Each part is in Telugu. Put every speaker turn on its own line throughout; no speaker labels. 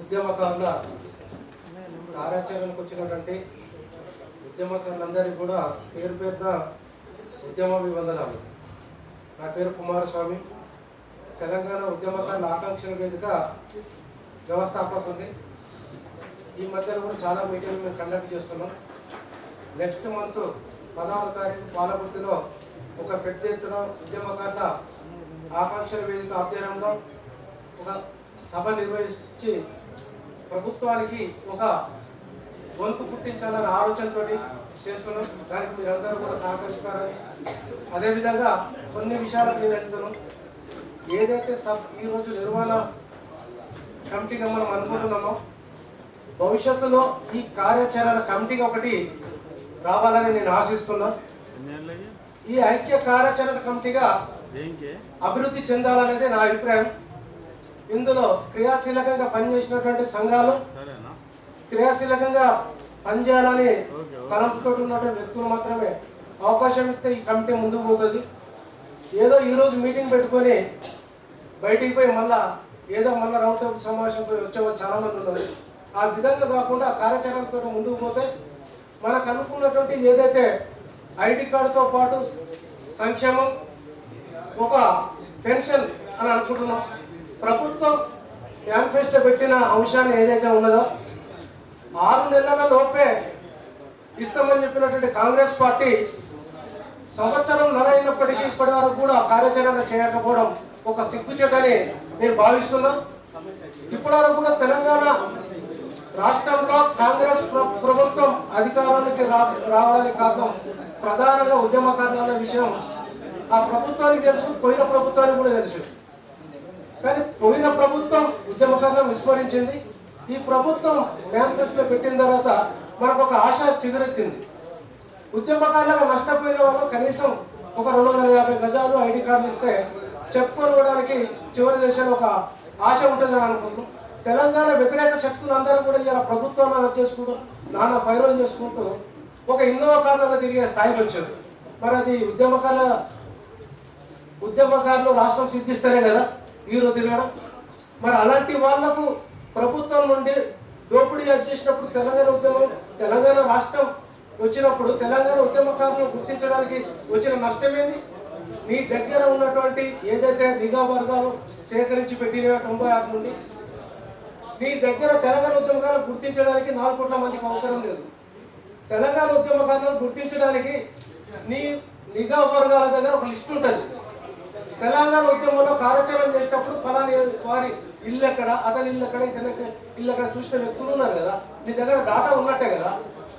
ఉద్యమకారుల కార్యాచరణకు వచ్చినటువంటి ఉద్యమకారులందరికీ కూడా పేరు పేరున ఉద్యమ అభివందనాలు. నా పేరు కుమారస్వామి. తెలంగాణ ఉద్యమకారుల ఆకాంక్షల వేదిక వ్యవస్థాపకుంది ఈ మధ్యన కూడా చాలా మీటింగ్లు మేము కండక్ట్ చేస్తున్నాం. నెక్స్ట్ మంత్ పదహారు తారీఖు పాలకుర్తిలో ఒక పెద్ద ఎత్తున ఉద్యమకారుల ఆకాంక్షల వేదిక ఆధ్వర్యంలో ఒక సభ నిర్వహించి ప్రభుత్వానికి ఒక గొంతు పుట్టించాలనే ఆలోచనతో చేస్తున్నాం. దానికి మీరందరూ కూడా సహకరిస్తారని. అదేవిధంగా కొన్ని విషయాలకు నేను వెళ్తున్నాం ఏదైతే సబ్ ఈరోజు నిర్వహణ కమిటీగా మనం అనుకుంటున్నామో భవిష్యత్తులో ఈ కార్యాచరణ కమిటీగా ఒకటి రావాలని నేను ఆశిస్తున్నా. ఈ ఐక్య కార్యాచరణ కమిటీగా అభివృద్ధి చెందాలనేది నా అభిప్రాయం. ఇందులో క్రియాశీలకంగా పనిచేసినటువంటి సంఘాలు క్రియాశీలకంగా పనిచేయాలని తలంపుతో ఉన్నటువంటి వ్యక్తులు మాత్రమే అవకాశం ఇస్తే ఈ కమిటీ ముందుకు పోతుంది. ఏదో ఈరోజు మీటింగ్ పెట్టుకొని బయటికి పోయి మళ్ళా ఏదో మళ్ళా రౌండ్ టేబుల్ సమావేశంతో వచ్చేవాళ్ళు చాలా మంది ఉన్నారు. ఆ విధంగా కాకుండా కార్యాచరణతో ముందుకు పోతే మనకు అనుకున్నటువంటి ఏదైతే ఐడి కార్డుతో పాటు సంక్షేమం ఒక పెన్షన్ అని అనుకుంటున్నాం. ప్రభుత్వం మేనిఫెస్టో పెట్టిన అంశాన్ని ఏదైతే ఉన్నదో ఆరు నెలల లోపే ఇస్తామని చెప్పినటువంటి కాంగ్రెస్ పార్టీ సంవత్సరం నర అయినప్పటికీ ఇప్పటి వరకు కూడా కార్యాచరణ చేయకపోవడం ఒక సిగ్గుచేతని నేను భావిస్తున్నా. ఇప్పటి వరకు కూడా తెలంగాణ రాష్ట్రంలో కాంగ్రెస్ ప్రభుత్వం అధికారానికి రా- రావడానికి కారణం ప్రధానంగా ఉద్యమకారుల విషయం. ఆ ప్రభుత్వానికి తెలుసు పోయిన ప్రభుత్వానికి కూడా తెలుసు. కానీ పోయిన ప్రభుత్వం ఉద్యమకారులను విస్మరించింది. ఈ ప్రభుత్వం మేనిఫెస్టో పెట్టిన తర్వాత మనకు ఒక ఆశ చిగురెత్తింది. ఉద్యమకారులుగా నష్టపోయిన వాళ్ళు కనీసం ఒక రెండు వందల యాభై గజాలు ఐడి కార్డులు ఇస్తే చెప్పుకోవడానికి చివరి దేశంలో ఒక ఆశ ఉంటుందని అనుకుంటున్నాం. తెలంగాణ వ్యతిరేక శక్తులు అందరూ కూడా ఇలా ప్రభుత్వం చేసుకుంటూ నాన్న ఫైరల్ చేసుకుంటూ ఒక ఇన్నోవా కార్లలో తిరిగే స్థాయికి వచ్చారు. మరి అది ఉద్యమకారుల ఉద్యమకారులు రాష్ట్రం సిద్ధిస్తేనే కదా? వీరు తిరగడం మరి అలాంటి వాళ్ళకు ప్రభుత్వం నుండి దోపిడీ చేసినప్పుడు తెలంగాణ ఉద్యమం తెలంగాణ రాష్ట్రం వచ్చినప్పుడు తెలంగాణ ఉద్యమకారులను గుర్తించడానికి వచ్చిన నష్టమేంది? మీ దగ్గర ఉన్నటువంటి ఏదైతే నిఘా వర్గాలు సేకరించి పెట్టిన తొంభై ఆరు నుండి మీ దగ్గర తెలంగాణ ఉద్యమకారులు గుర్తించడానికి నాలుగు కోట్ల మందికి అవసరం లేదు. తెలంగాణ ఉద్యమకారులను గుర్తించడానికి నీ నిఘా వర్గాల దగ్గర ఒక లిస్ట్ ఉంటుంది. తెలంగాణ ఉద్యమంలో కార్యాచరణ చేసేటప్పుడు ఫలాని వారి ఇల్లు ఎక్కడ అతని ఇల్లు ఎక్కడ ఇతని ఇల్లు ఎక్కడ చూసిన వ్యక్తులు ఉన్నారు కదా. నీ దగ్గర డాటా ఉన్నట్టే కదా.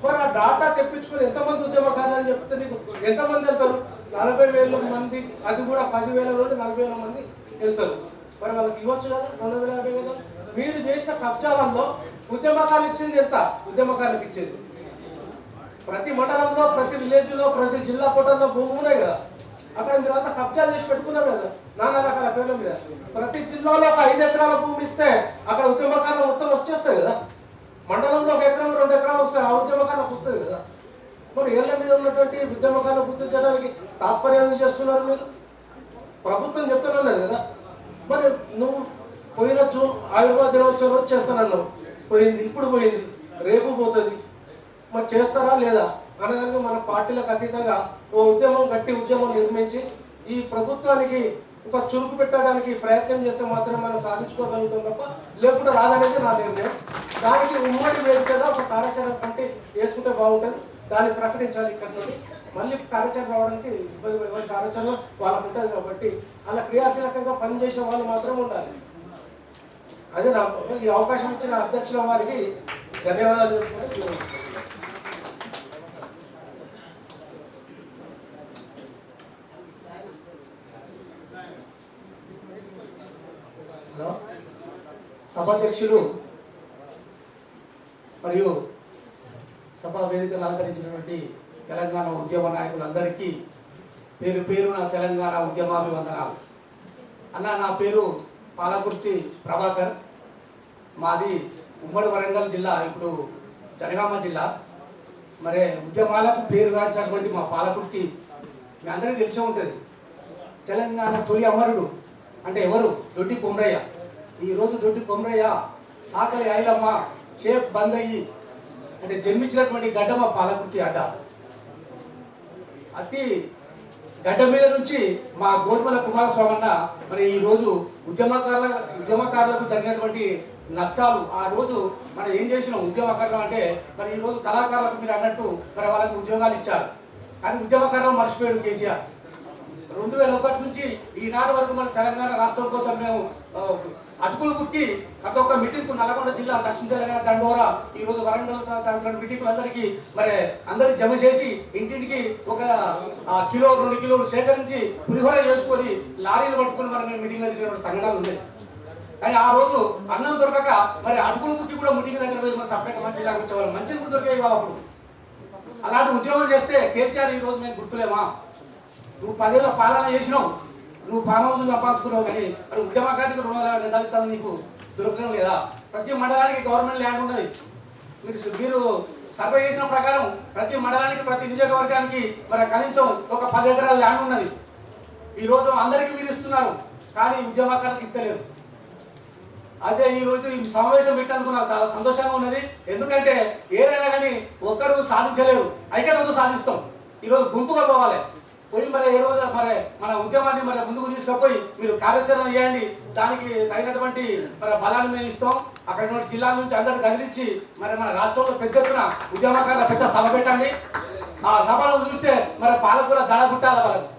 మరి ఆ డాటా తెప్పించుకొని ఎంతమంది ఉద్యమకారులు అని చెప్తే నీకు ఎంతమంది వెళ్తారు? నలభై వేల మంది అది కూడా పదివేల నుండి నలభై వేల మంది వెళ్తారు. మరి వాళ్ళకి ఇవ్వచ్చు కదా రెండు వేల యాభై వేలు? మీరు చేసిన కబ్జాలలో ఉద్యమకాలు ఇచ్చింది ఎంత? ఉద్యమకాలకు ఇచ్చేది. ప్రతి మండలంలో ప్రతి విలేజ్లో ప్రతి జిల్లా కోటల్లో భూమి ఉన్నాయి కదా. కబ్జాలు చేసి పెట్టుకున్నారు కదా. నానా రకాల పేర్ల మీద ప్రతి జిల్లాలో ఒక ఐదు ఎకరాల భూమి ఇస్తే అక్కడ ఉద్యమకాలం మొత్తం వచ్చేస్తాయి కదా. మండలంలో ఒక ఎకరం రెండు ఎకరాలు వస్తాయి. ఆ ఉద్యమకాలకు వస్తుంది కదా. మరి ఏళ్ళ మీద ఉన్నటువంటి ఉద్యమకాలను గుర్తించడానికి తాత్పర్యం చేస్తున్నారు మీరు? ప్రభుత్వం చెప్తున్నారు కదా. మరి నువ్వు పోయిన జూన్ ఆయుర్వేద దినోత్సవం రోజు చేస్తానన్నావు. పోయింది ఇప్పుడు పోయింది. రేపు పోతుంది. మరి చేస్తారా లేదా? అనగా మన పార్టీలకు అతీతంగా ఓ ఉద్యమం గట్టి ఉద్యమం నిర్మించి ఈ ప్రభుత్వానికి ఒక చురుకు పెట్టడానికి ప్రయత్నం చేస్తే మాత్రం మనం సాధించుకోగలుగుతాం తప్ప లేకుండా రాదనేది నా నిర్ణయం. దానికి ఉమ్మడి వేదికగా ఒక కార్యాచరణ కంటే వేసుకుంటే బాగుంటుంది. దాన్ని ప్రకటించాలి ఇక్కడ నుండి. మళ్ళీ కార్యాచరణ రావడానికి ఇబ్బంది పడే కార్యాచరణ వాళ్ళకు ఉంటుంది కాబట్టి అలా క్రియాశీలకంగా పనిచేసే వాళ్ళు మాత్రం ఉండాలి. అదే నా ఈ అవకాశం ఇచ్చిన అధ్యక్షుల వారికి ధన్యవాదాలు సభాధ్యక్షులు మరియు సభా వేదికను అలంకరించినటువంటి తెలంగాణ ఉద్యమ నాయకులందరికీ పేరు పేరున తెలంగాణ ఉద్యమాభివందనాలు. అన్న నా పేరు పాలకుర్తి ప్రభాకర్. మాది ఉమ్మడి వరంగల్ జిల్లా ఇప్పుడు జనగామ జిల్లా. మరి ఉద్యమాలకు పేరుగాంచినటువంటి మా పాలకుర్తి మీ అందరికీ తెలిసే ఉంటుంది. తెలంగాణ తొలి అమరుడు అంటే ఎవరు? దొడ్డి కుమ్రయ్య.
ఈ రోజు దొడ్డి కొమరయ్య సాకలి ఐలమ్మ షేక్ బందయ్యి అంటే జన్మించినటువంటి గడ్డమ్మ పాలకృతి అడ్డ. అతి గడ్డ మీద నుంచి మా గోధుమల కుమారస్వామి అన్న మరి ఈ రోజు ఉద్యమకారుల ఉద్యమకారులకు జరిగినటువంటి నష్టాలు ఆ రోజు మనం ఏం చేసిన ఉద్యమకారులు అంటే మరి ఈ రోజు కళాకారులకు మీరు అన్నట్టు మరి వాళ్ళకి ఉద్యోగాలు ఇచ్చారు. కానీ ఉద్యమకారులు మర్చిపోయాడు కేసీఆర్. రెండు వేల ఒకటి నుంచి ఈనాడు వరకు మన తెలంగాణ రాష్ట్రం కోసం మేము ఆ, అటుకులు బుక్కి ప్రతి ఒక్క మిటింగ్ నల్గొండ జిల్లా దక్షిణ తెలంగాణ దండోరా ఈ రోజు వరంగల్ మిటింగ్లు అందరికీ మరి అందరికి జమ చేసి ఇంటింటికి ఒక కిలో రెండు కిలోలు సేకరించి పులిహోర చేసుకొని లారీలు పట్టుకుని మరి మేము మీటింగ్ దగ్గర సంఘటనలు ఉన్నాయి. కానీ ఆ రోజు అన్నం దొరకక మరి అటుకులు బుక్కి కూడా మిటింగ్ దగ్గర పోయి మన సపరేట్ మంచి దాకా వచ్చేవాళ్ళం. మంచిగా కూడా దొరికాయి అప్పుడు. అలాంటి ఉద్యోగం చేస్తే కేసీఆర్ ఈ రోజు మేము గుర్తులేమా? నువ్వు పదేళ్ళ పాలన చేసినావు. నువ్వు పాలన సంపాదించుకున్నావు కానీ మరి ఉద్యమకానికి రుణాలు దళితాలు నీకు దొరకడం లేదా? ప్రతి మండలానికి గవర్నమెంట్ ల్యాండ్ ఉన్నది. మీరు మీరు సర్వే చేసిన ప్రకారం ప్రతి మండలానికి ప్రతి నియోజకవర్గానికి మరి కనీసం ఒక పది ఎకరాల ల్యాండ్ ఉన్నది. ఈ రోజు అందరికీ మీరు ఇస్తున్నారు కానీ ఉద్యమకాలకు ఇస్తలేరు. అదే ఈ రోజు ఈ సమావేశం పెట్టేందుకు నాకు చాలా సంతోషంగా ఉన్నది. ఎందుకంటే ఏదైనా కానీ ఒక్కరు సాధించలేరు. ఐక్యతతో సాధిస్తాం. ఈరోజు గుంపుగా పోవాలి. పోయి మరి ఏ రోజు మరి మన ఉద్యమాన్ని మరి ముందుకు తీసుకుపోయి మీరు కార్యాచరణ చేయండి. దానికి తగినటువంటి మరి బలాన్ని మేము ఇస్తాం. అక్కడ నుండి జిల్లాల నుంచి అందరు కదిలించి మరి మన రాష్ట్రంలో పెద్ద ఎత్తున ఉద్యమకారుల పెద్ద సభ పెట్టండి. ఆ సభలో చూస్తే మరి పాలకుల దళ గుట్టాల వాళ్ళకు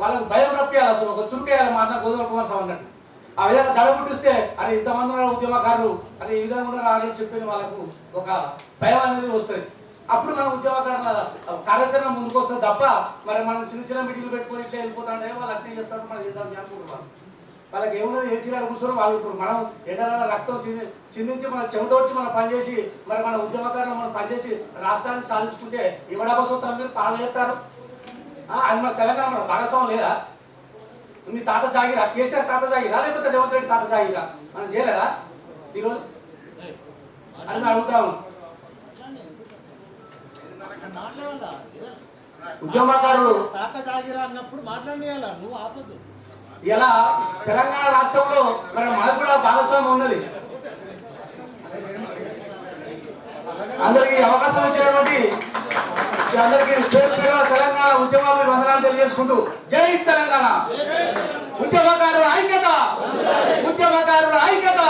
వాళ్ళకు భయం రప్పియాలి అసలు. ఒక చురుకేయాలి మా అన్న గోధుమ కుమార్ సభ అన్నట్టు. ఆ విధంగా దడ గుట్టిస్తే అరే ఇంతమంది ఉన్నారు ఉద్యమకారులు అని ఈ విధంగా ఉన్నారు అని చెప్పిన వాళ్ళకు ఒక భయం అనేది వస్తుంది. అప్పుడు మన ఉద్యమకారుల కార్యాచరణ ముందుకు వస్తుంది తప్ప మరి మనం చిన్న చిన్న మీటింగ్లు పెట్టుకొని ఇట్లా వెళ్ళిపోతాంటే వాళ్ళు అట్నే చెప్తారు మనం చేద్దాం అనుకుంటారు వాళ్ళు వాళ్ళకి ఏమున్నది ఏసీ కూర్చొని వాళ్ళు ఇప్పుడు మనం ఎండల రక్తం చింది చిందించి మన చెమట వచ్చి మనం పనిచేసి మరి మన ఉద్యమకారులు మనం పనిచేసి రాష్ట్రాన్ని సాధించుకుంటే ఇవ్వడా కోసం మీరు పాలన చేస్తారు ఆ, అది మన తెలంగాణ మన భాగస్వామ్యం లేదా? మీ తాత జాగిరా? కేసీఆర్ తాత జాగిరా? లేకపోతే రేవంత్ రెడ్డి తాత జాగిరా? మనం చేయలేదా? ఈరోజు? అని అడుగుతాము ఉద్యమకారులు.
అన్నప్పుడు మాట్లాడేయాలా నువ్వు ఆపద్దు.
ఇలా తెలంగాణ రాష్ట్రంలో మరి మనకు కూడా భాగస్వామ్యం ఉన్నది. అందరికీ అవకాశం ఇచ్చినటువంటి మీ అందరికీ తెలంగాణ ఉద్యమాలు వందనాలు తెలియజేసుకుంటూ జై తెలంగాణ. ఉద్యమకారుల ఐక్యత. ఉద్యమకారుల ఐక్యత.